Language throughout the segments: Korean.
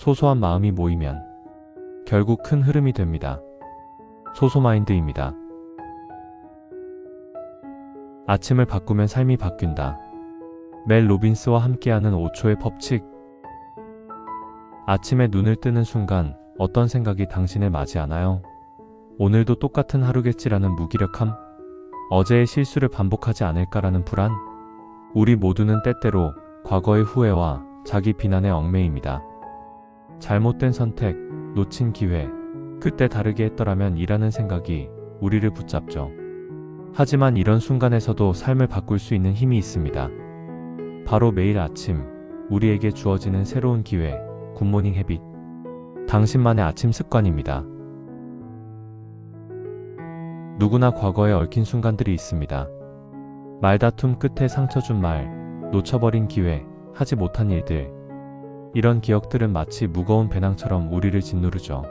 소소한 마음이 모이면 결국 큰 흐름이 됩니다. 소소마인드입니다. 아침을 바꾸면 삶이 바뀐다. 멜 로빈스와 함께하는 5초의 법칙. 아침에 눈을 뜨는 순간 어떤 생각이 당신을 맞이하나요? 오늘도 똑같은 하루겠지라는 무기력함? 어제의 실수를 반복하지 않을까라는 불안? 우리 모두는 때때로 과거의 후회와 자기 비난에 얽매입니다. 잘못된 선택, 놓친 기회, 그때 다르게 했더라면 이라는 생각이 우리를 붙잡죠. 하지만 이런 순간에서도 삶을 바꿀 수 있는 힘이 있습니다. 바로 매일 아침 우리에게 주어지는 새로운 기회, 굿모닝 헤빗. 당신만의 아침 습관입니다. 누구나 과거에 얽힌 순간들이 있습니다. 말다툼 끝에 상처 준 말, 놓쳐버린 기회, 하지 못한 일들. 이런 기억들은 마치 무거운 배낭처럼 우리를 짓누르죠.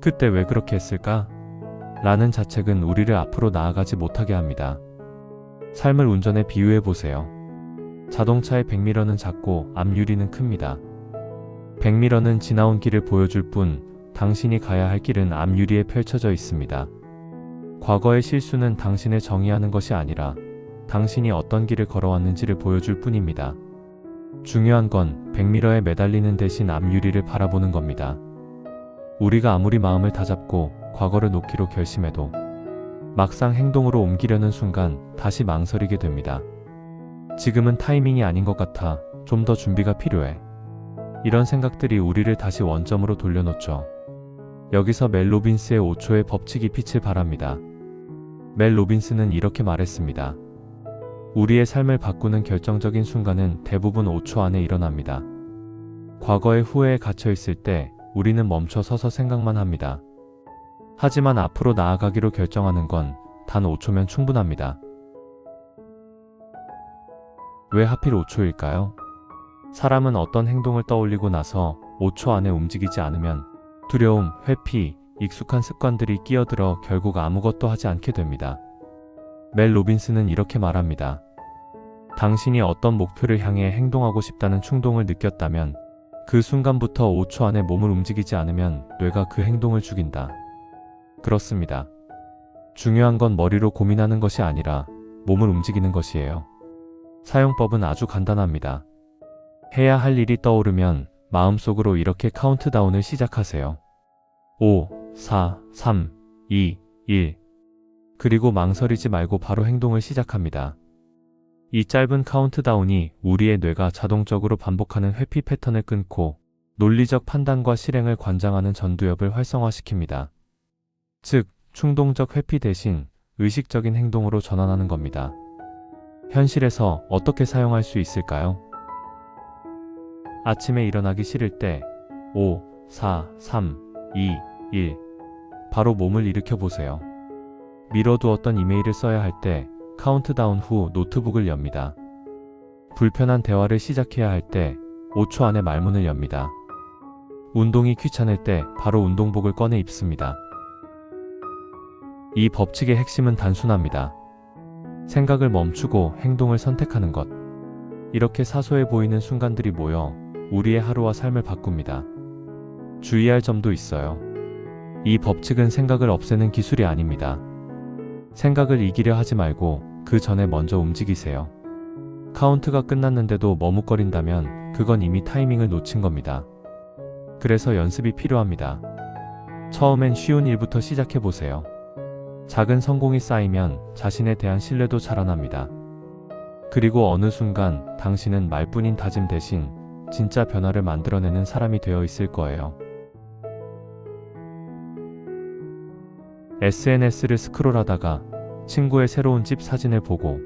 그때 왜 그렇게 했을까? 라는 자책은 우리를 앞으로 나아가지 못하게 합니다. 삶을 운전에 비유해 보세요. 자동차의 백미러는 작고 앞유리는 큽니다. 백미러는 지나온 길을 보여줄 뿐 당신이 가야 할 길은 앞유리에 펼쳐져 있습니다. 과거의 실수는 당신을 정의하는 것이 아니라 당신이 어떤 길을 걸어왔는지를 보여줄 뿐입니다. 중요한 건 백미러에 매달리는 대신 앞유리를 바라보는 겁니다. 우리가 아무리 마음을 다잡고 과거를 놓기로 결심해도 막상 행동으로 옮기려는 순간 다시 망설이게 됩니다. 지금은 타이밍이 아닌 것 같아 좀 더 준비가 필요해. 이런 생각들이 우리를 다시 원점으로 돌려놓죠. 여기서 멜 로빈스의 5초의 법칙이 빛을 발합니다. 멜 로빈스는 이렇게 말했습니다. 우리의 삶을 바꾸는 결정적인 순간은 대부분 5초 안에 일어납니다. 과거의 후회에 갇혀 있을 때 우리는 멈춰 서서 생각만 합니다. 하지만 앞으로 나아가기로 결정하는 건 단 5초면 충분합니다. 왜 하필 5초일까요? 사람은 어떤 행동을 떠올리고 나서 5초 안에 움직이지 않으면 두려움, 회피, 익숙한 습관들이 끼어들어 결국 아무것도 하지 않게 됩니다. 멜 로빈스는 이렇게 말합니다. 당신이 어떤 목표를 향해 행동하고 싶다는 충동을 느꼈다면 그 순간부터 5초 안에 몸을 움직이지 않으면 뇌가 그 행동을 죽인다. 그렇습니다. 중요한 건 머리로 고민하는 것이 아니라 몸을 움직이는 것이에요. 사용법은 아주 간단합니다. 해야 할 일이 떠오르면 마음속으로 이렇게 카운트다운을 시작하세요. 5, 4, 3, 2, 1. 그리고 망설이지 말고 바로 행동을 시작합니다. 이 짧은 카운트다운이 우리의 뇌가 자동적으로 반복하는 회피 패턴을 끊고 논리적 판단과 실행을 관장하는 전두엽을 활성화시킵니다. 즉, 충동적 회피 대신 의식적인 행동으로 전환하는 겁니다. 현실에서 어떻게 사용할 수 있을까요? 아침에 일어나기 싫을 때 5, 4, 3, 2, 1 바로 몸을 일으켜 보세요. 미뤄두었던 이메일을 써야 할 때 카운트다운 후 노트북을 엽니다. 불편한 대화를 시작해야 할 때 5초 안에 말문을 엽니다. 운동이 귀찮을 때 바로 운동복을 꺼내 입습니다. 이 법칙의 핵심은 단순합니다. 생각을 멈추고 행동을 선택하는 것. 이렇게 사소해 보이는 순간들이 모여 우리의 하루와 삶을 바꿉니다. 주의할 점도 있어요. 이 법칙은 생각을 없애는 기술이 아닙니다. 생각을 이기려 하지 말고 그 전에 먼저 움직이세요. 카운트가 끝났는데도 머뭇거린다면 그건 이미 타이밍을 놓친 겁니다. 그래서 연습이 필요합니다. 처음엔 쉬운 일부터 시작해 보세요. 작은 성공이 쌓이면 자신에 대한 신뢰도 자라납니다. 그리고 어느 순간 당신은 말뿐인 다짐 대신 진짜 변화를 만들어내는 사람이 되어 있을 거예요. SNS를 스크롤하다가 친구의 새로운 집 사진을 보고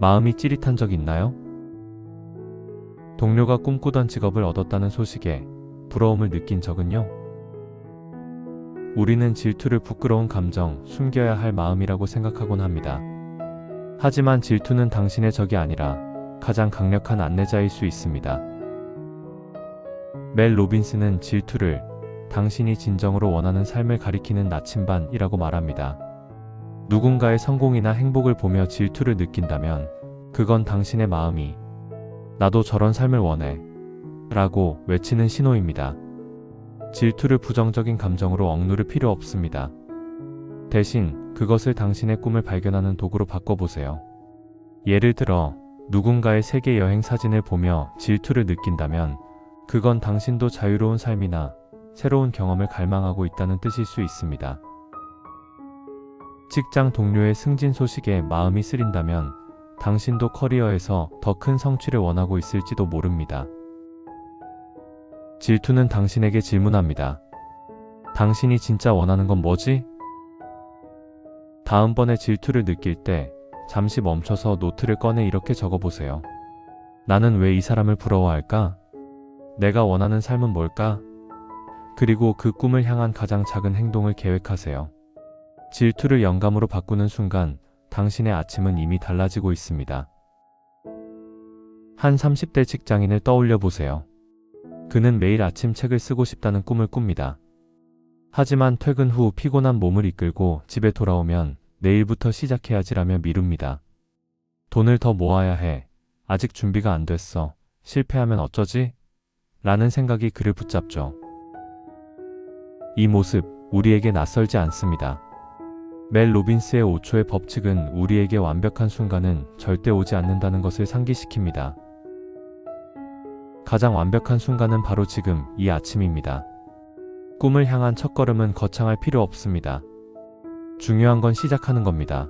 마음이 찌릿한 적 있나요? 동료가 꿈꾸던 직업을 얻었다는 소식에 부러움을 느낀 적은요? 우리는 질투를 부끄러운 감정, 숨겨야 할 마음이라고 생각하곤 합니다. 하지만 질투는 당신의 적이 아니라 가장 강력한 안내자일 수 있습니다. 멜 로빈스는 질투를 당신이 진정으로 원하는 삶을 가리키는 나침반이라고 말합니다. 누군가의 성공이나 행복을 보며 질투를 느낀다면 그건 당신의 마음이 나도 저런 삶을 원해 라고 외치는 신호입니다. 질투를 부정적인 감정으로 억누를 필요 없습니다. 대신 그것을 당신의 꿈을 발견하는 도구로 바꿔보세요. 예를 들어 누군가의 세계 여행 사진을 보며 질투를 느낀다면 그건 당신도 자유로운 삶이나 새로운 경험을 갈망하고 있다는 뜻일 수 있습니다. 직장 동료의 승진 소식에 마음이 쓰린다면 당신도 커리어에서 더 큰 성취를 원하고 있을지도 모릅니다. 질투는 당신에게 질문합니다. 당신이 진짜 원하는 건 뭐지? 다음번에 질투를 느낄 때 잠시 멈춰서 노트를 꺼내 이렇게 적어보세요. 나는 왜 이 사람을 부러워할까? 내가 원하는 삶은 뭘까? 그리고 그 꿈을 향한 가장 작은 행동을 계획하세요. 질투를 영감으로 바꾸는 순간 당신의 아침은 이미 달라지고 있습니다. 한 30대 직장인을 떠올려 보세요. 그는 매일 아침 책을 쓰고 싶다는 꿈을 꿉니다. 하지만 퇴근 후 피곤한 몸을 이끌고 집에 돌아오면 내일부터 시작해야지라며 미룹니다. 돈을 더 모아야 해. 아직 준비가 안 됐어. 실패하면 어쩌지? 라는 생각이 그를 붙잡죠. 이 모습, 우리에게 낯설지 않습니다. 멜 로빈스의 5초의 법칙은 우리에게 완벽한 순간은 절대 오지 않는다는 것을 상기시킵니다. 가장 완벽한 순간은 바로 지금, 이 아침입니다. 꿈을 향한 첫걸음은 거창할 필요 없습니다. 중요한 건 시작하는 겁니다.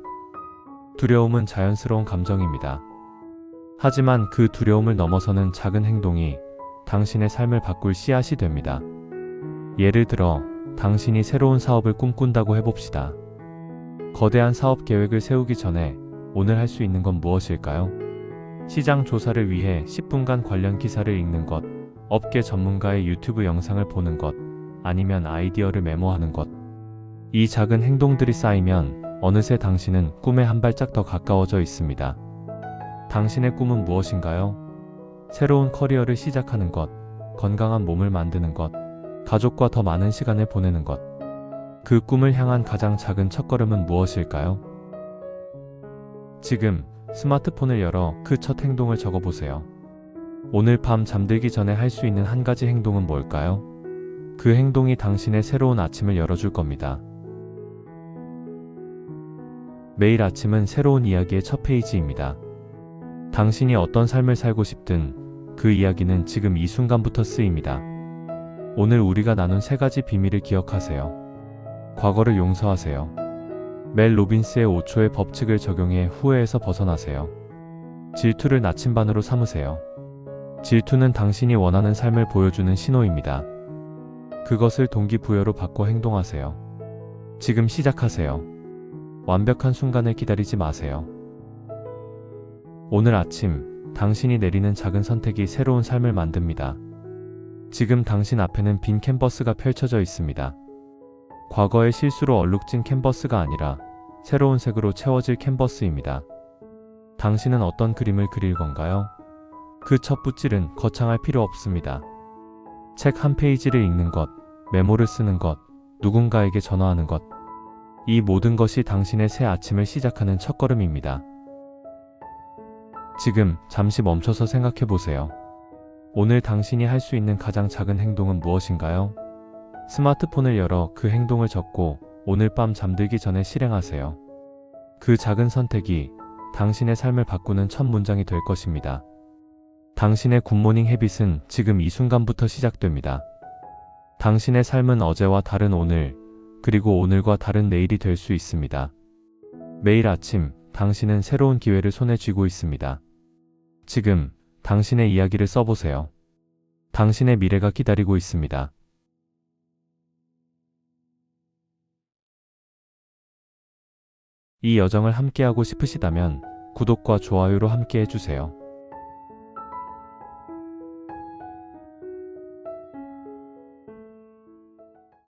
두려움은 자연스러운 감정입니다. 하지만 그 두려움을 넘어서는 작은 행동이 당신의 삶을 바꿀 씨앗이 됩니다. 예를 들어, 당신이 새로운 사업을 꿈꾼다고 해봅시다. 거대한 사업 계획을 세우기 전에 오늘 할 수 있는 건 무엇일까요? 시장 조사를 위해 10분간 관련 기사를 읽는 것, 업계 전문가의 유튜브 영상을 보는 것, 아니면 아이디어를 메모하는 것. 이 작은 행동들이 쌓이면 어느새 당신은 꿈에 한 발짝 더 가까워져 있습니다. 당신의 꿈은 무엇인가요? 새로운 커리어를 시작하는 것, 건강한 몸을 만드는 것, 가족과 더 많은 시간을 보내는 것. 그 꿈을 향한 가장 작은 첫걸음은 무엇일까요? 지금 스마트폰을 열어 그 첫 행동을 적어보세요. 오늘 밤 잠들기 전에 할 수 있는 한 가지 행동은 뭘까요? 그 행동이 당신의 새로운 아침을 열어줄 겁니다. 매일 아침은 새로운 이야기의 첫 페이지입니다. 당신이 어떤 삶을 살고 싶든 그 이야기는 지금 이 순간부터 쓰입니다. 오늘 우리가 나눈 세 가지 비밀을 기억하세요. 과거를 용서하세요. 멜 로빈스의 5초의 법칙을 적용해 후회에서 벗어나세요. 질투를 나침반으로 삼으세요. 질투는 당신이 원하는 삶을 보여주는 신호입니다. 그것을 동기부여로 바꿔 행동하세요. 지금 시작하세요. 완벽한 순간을 기다리지 마세요. 오늘 아침 당신이 내리는 작은 선택이 새로운 삶을 만듭니다. 지금 당신 앞에는 빈 캔버스가 펼쳐져 있습니다. 과거의 실수로 얼룩진 캔버스가 아니라 새로운 색으로 채워질 캔버스입니다. 당신은 어떤 그림을 그릴 건가요? 그 첫 붓질은 거창할 필요 없습니다. 책 한 페이지를 읽는 것, 메모를 쓰는 것, 누군가에게 전화하는 것. 이 모든 것이 당신의 새 아침을 시작하는 첫걸음입니다. 지금 잠시 멈춰서 생각해 보세요. 오늘 당신이 할 수 있는 가장 작은 행동은 무엇인가요? 스마트폰을 열어 그 행동을 적고 오늘 밤 잠들기 전에 실행하세요. 그 작은 선택이 당신의 삶을 바꾸는 첫 문장이 될 것입니다. 당신의 굿모닝 헤빗은 지금 이 순간부터 시작됩니다. 당신의 삶은 어제와 다른 오늘, 그리고 오늘과 다른 내일이 될 수 있습니다. 매일 아침 당신은 새로운 기회를 손에 쥐고 있습니다. 지금 당신의 이야기를 써보세요. 당신의 미래가 기다리고 있습니다. 이 여정을 함께하고 싶으시다면 구독과 좋아요로 함께 해주세요.